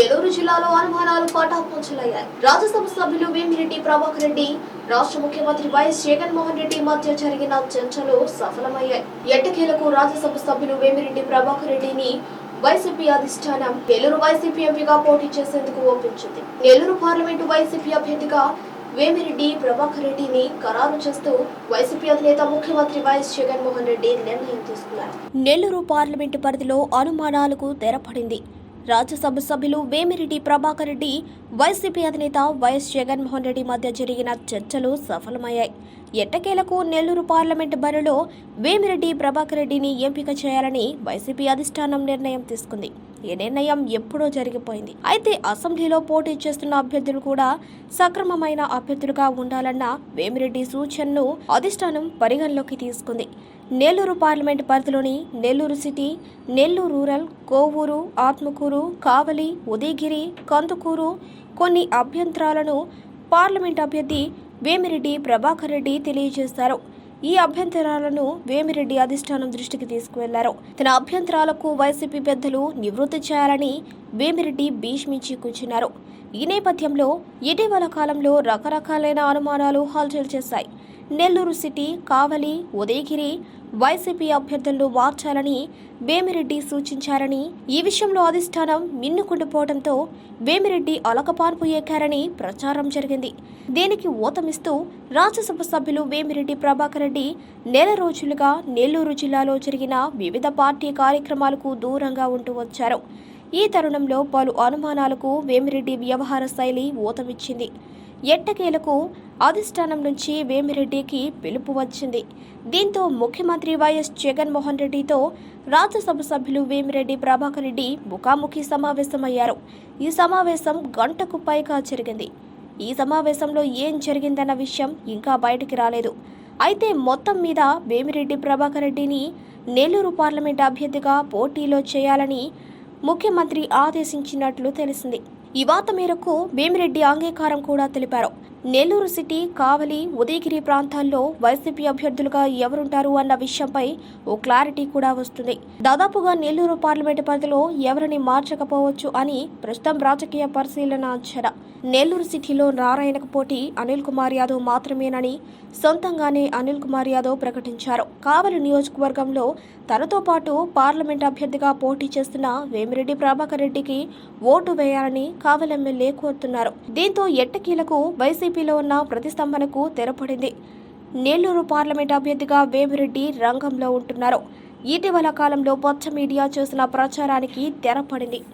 నెల్లూరు జిల్లాలో అనుమానాలు పటాపంచలయ్యాయి. రాజ్యసభ సభ్యులు వేమిరెడ్డి ప్రభాకర్ రెడ్డి రాష్ట్ర ముఖ్యమంత్రి వైఎస్ జగన్మోహన్ రెడ్డి మధ్య జరిగిన చర్చలు సఫలమయ్యాయి. ఎట్టకేలకు రాజ్యసభ సభ్యులు వేమిరెడ్డి ప్రభాకర్ రెడ్డిని వైసీపీ అధిష్టానం నెల్లూరు వైసీపీ ఎంపీగా పోటీ చేసేందుకు ఒప్పించింది. నెల్లూరు పార్లమెంటు వైసీపీ అభ్యర్థిగా వేమిరెడ్డి ప్రభాకర్ రెడ్డిని ఖరారు చేస్తూ వైసీపీ అధినేత ముఖ్యమంత్రి వైఎస్ జగన్మోహన్ రెడ్డి నిర్ణయం తీసుకున్నారు. నెల్లూరు పార్లమెంటు పరిధిలో అనుమానాలకు తెరపడింది. రాజ్యసభ సభ్యులు వేమిరెడ్డి ప్రభాకర్ రెడ్డి వైసీపీ అధినేత వైఎస్ జగన్మోహన్ రెడ్డి మధ్య జరిగిన చర్చలు సఫలమయ్యాయి. ఎట్టకేలకు నెల్లూరు పార్లమెంట్ బరిలో వేమిరెడ్డి ప్రభాకర్ రెడ్డిని ఎంపిక చేయాలని వైసీపీ అధిష్టానం నిర్ణయం తీసుకుంది. ఈ నిర్ణయం ఎప్పుడో జరిగిపోయింది. అయితే అసెంబ్లీలో పోటీ చేస్తున్న అభ్యర్థులు కూడా సక్రమమైన అభ్యర్థులుగా ఉండాలన్న వేమిరెడ్డి సూచనను అధిష్టానం పరిగణలోకి తీసుకుంది. నెల్లూరు పార్లమెంట్ పరిధిలోని నెల్లూరు సిటీ నెల్లూరు రూరల్ కోవూరు ఆత్మకూరు కావలి ఉదయగిరి కందుకూరు కొన్ని అభ్యంతరాలను పార్లమెంట్ అభ్యర్థి వేమిరెడ్డి ప్రభాకర్ రెడ్డి తెలియజేశారు. ఈ అభ్యంతరాలను వేమిరెడ్డి అధిష్టానం దృష్టికి తీసుకువెళ్ళారు. తన అభ్యంతరాలకు వైసీపీ పెద్దలు నివృత్తి చేయాలని వేమిరెడ్డి భీష్మించి కూర్చున్నారు. ఈ నేపథ్యంలో ఇటీవల కాలంలో రకరకాలైన అనుమానాలు హల్చల్ చేశాయి. నెల్లూరు సిటీ కావలి ఉదయగిరి వైసీపీ అభ్యర్థులను మార్చాలని వేమిరెడ్డి సూచించారని ఈ విషయంలో అధిష్టానం మిన్నుకుండిపోవడంతో వేమిరెడ్డి అలకపాన్పు ఎక్కారని ప్రచారం జరిగింది. దీనికి ఊతమిస్తూ రాజ్యసభ సభ్యులు వేమిరెడ్డి ప్రభాకర్ రెడ్డి నెల రోజులుగా నెల్లూరు జిల్లాలో జరిగిన వివిధ పార్టీ కార్యక్రమాలకు దూరంగా ఉంటూ వచ్చారు. ఈ తరుణంలో పలు అనుమానాలకు వేమిరెడ్డి వ్యవహార శైలి ఊతమిచ్చింది. ఎట్టకేలకు అధిష్టానం నుంచి వేమిరెడ్డికి పిలుపు వచ్చింది. దీంతో ముఖ్యమంత్రి వైఎస్ జగన్మోహన్ రెడ్డితో రాజ్యసభ సభ్యులు వేమిరెడ్డి ప్రభాకర్ రెడ్డి ముఖాముఖి సమావేశమయ్యారు. ఈ సమావేశం గంటకు పైగా జరిగింది. ఈ సమావేశంలో ఏం జరిగిందన్న విషయం ఇంకా బయటికి రాలేదు. అయితే మొత్తం మీద వేమిరెడ్డి ప్రభాకర్ రెడ్డిని నెల్లూరు పార్లమెంట్ అభ్యర్థిగా పోటీలో చేయాలని ముఖ్యమంత్రి ఆదేశించినట్లు తెలిసింది. ఈ వార్త మేరకు భీమిరెడ్డి అంగీకారం కూడా తెలిపారు. నెల్లూరు సిటీ కావలి ఉదయగిరి ప్రాంతాల్లో వైసీపీ అభ్యర్థులుగా ఎవరుంటారు అన్న విషయంపై ఓ క్లారిటీ కూడా వస్తుంది. దాదాపుగా నెల్లూరు పార్లమెంటు పరిధిలో ఎవరిని మార్చకపోవచ్చు అని ప్రస్తుతం రాజకీయ పరిశీలన అంచనా. నెల్లూరు సిటీలో నారాయణకు పోటీ అనిల్ కుమార్ యాదవ్ మాత్రమేనని సొంతంగానే అనిల్ కుమార్ యాదవ్ ప్రకటించారు. కావలి నియోజకవర్గంలో తనతో పాటు పార్లమెంట్ అభ్యర్థిగా పోటీ చేస్తున్న వేమిరెడ్డి ప్రభాకర్ రెడ్డికి ఓటు వేయాలని కావల్ ఎమ్మెల్యే కోరుతున్నారు దీంతో ఎట్టకీలకు వైసీపీలో ఉన్న ప్రతిస్తంభనకు తెరపడింది. నెల్లూరు పార్లమెంట్ అభ్యర్థిగా వేమిరెడ్డి రంగంలో ఉంటున్నారు. ఇటీవల కాలంలో పచ్చ మీడియా చేసిన ప్రచారానికి తెరపడింది.